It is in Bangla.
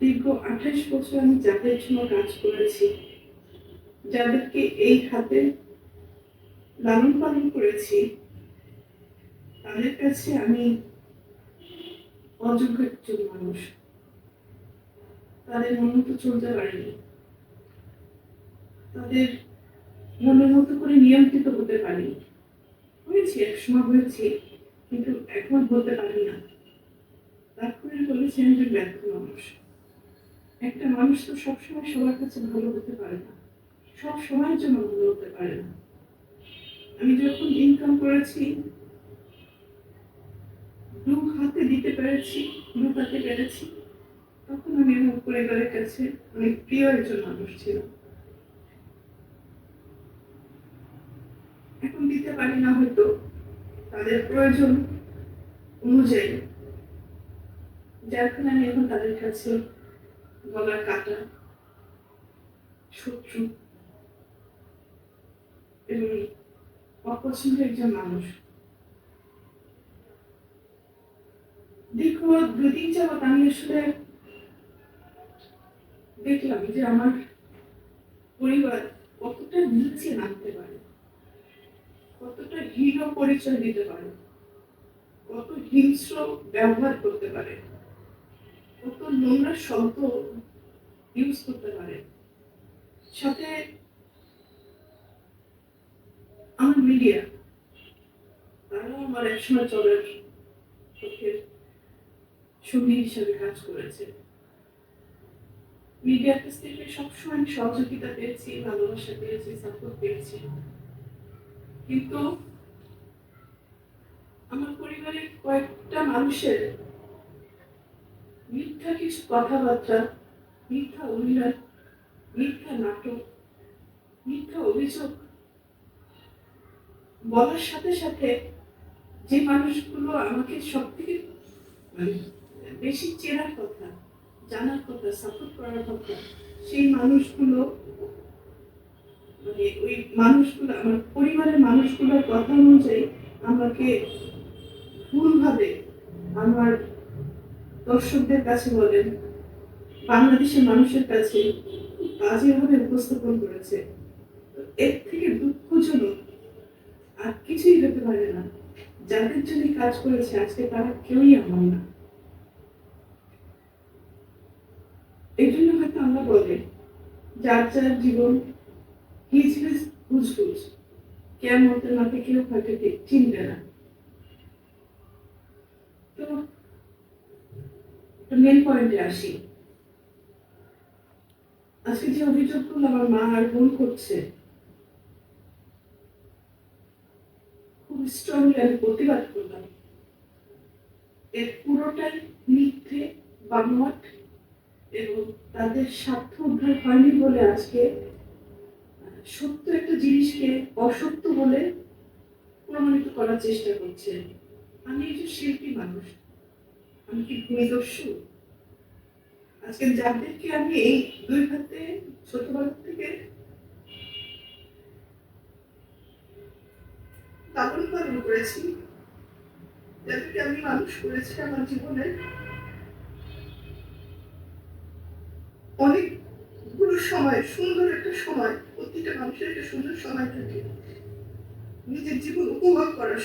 দীর্ঘ আঠাশ বছর আমি যাদের জন্য কাজ করেছি, যাদেরকে এই হাতে লালন পালন করেছি, তাদের কাছে আমি অযোগ্য একজন মানুষ। তাদের মন মতো চলতে পারিনি। তাদের মনের মতো করে নিয়ন্ত্রিত হতে পারি হয়েছি, একসময় হয়েছি, কিন্তু এখন হতে পারি না তারপরে বলেছি আমি ব্যর্থ মানুষ। একটা মানুষ তো সবসময় সবার কাছে ভালো হতে পারে না। সব সময়ের জন্য ভালো হতে পারে না। আমি যখন ইনকাম করেছি দু হাতে দিতে পেরেছি হাতে পেরেছি, তখন আমি আমার পরিবারের কাছে অনেক প্রিয় একজন মানুষ ছিলাম। এখন দিতে পারি না হয়তো, তাদের প্রয়োজন অনুযায়ী। যার ফলে আমি এখন তাদের কাছে গলার কাটা, শত্রু এবং অপছন্দের একজন মানুষ। দীর্ঘ দুদিন যাবৎ আমি আসলে দেখলাম যে আমার পরিবার কতটা নিচে নামতে পারে, কতটা হীন পরিচয় দিতে পারে, কত হিংস্র ব্যবহার করতে পারে। কত নোংরা শব্দ ইউজ করতে পারে। সাথে আমার মিডিয়া তারাও আমার একসময় চলার পক্ষের সঙ্গী হিসাবে কাজ করেছে। মিডিয়ার কাছ থেকে সবসময় সহযোগিতা পেয়েছি, ভালোবাসা পেয়েছি সাপোর্ট পেয়েছি। কিন্তু আমার পরিবারের কয়েকটা মানুষের মিথ্যা কিছু কথাবার্তা, মিথ্যা অভিনয়, মিথ্যা নাটক, মিথ্যা অভিযোগ বলার সাথে সাথে যে মানুষগুলো আমাকে সব থেকে মানে বেশি চেনার কথা, জানার কথা সাপোর্ট করার কথা, সেই মানুষগুলো মানে ওই মানুষগুলো, আমার পরিবারের মানুষগুলোর কথা অনুযায়ী আমাকে ভুলভাবে আমার দর্শকদের কাছে বলেন, বাংলাদেশের মানুষের কাছে বাজেভাবে উপস্থাপন করেছে। এর থেকে দুঃখজনক আর কিছুই হতে পারে না। যাদের জন্য কাজ করেছে, আজকে তারা কেউই আমার না। এই জন্য হয়তো আমরা বলে, যার যার জীবন হিজ হিজ হুজহুজ। কেমতের মাঠে কেউ হয়তো চিনবে না। তো মেন পয়েন্টে আসি। আজকে যে অভিযোগগুলো আমার মা আর বোন করছে, খুব স্ট্রংলি আমি প্রতিবাদ করলাম। এর পুরোটাই মিথ্যে বানোয়াট এবং তাদের স্বার্থ উদ্ধার হয়নি বলে আজকে, সত্য একটা জিনিসকে অসত্য বলে প্রমাণিত করার চেষ্টা করছে। আমি একজন শিল্পী মানুষ। আমি কি ভূমিদস্যু? আজকে যাদেরকে আমি এই দুই হাতে ছোটবেলা থেকে লালন পালন করেছি যাদেরকে আমি মানুষ করেছি আমার জীবনে? অনেকগুলো সময়, সুন্দর একটা সময়, প্রতিটা মানুষের একটা সুন্দর সময় থাকে। নিজের জীবন উপভোগ করার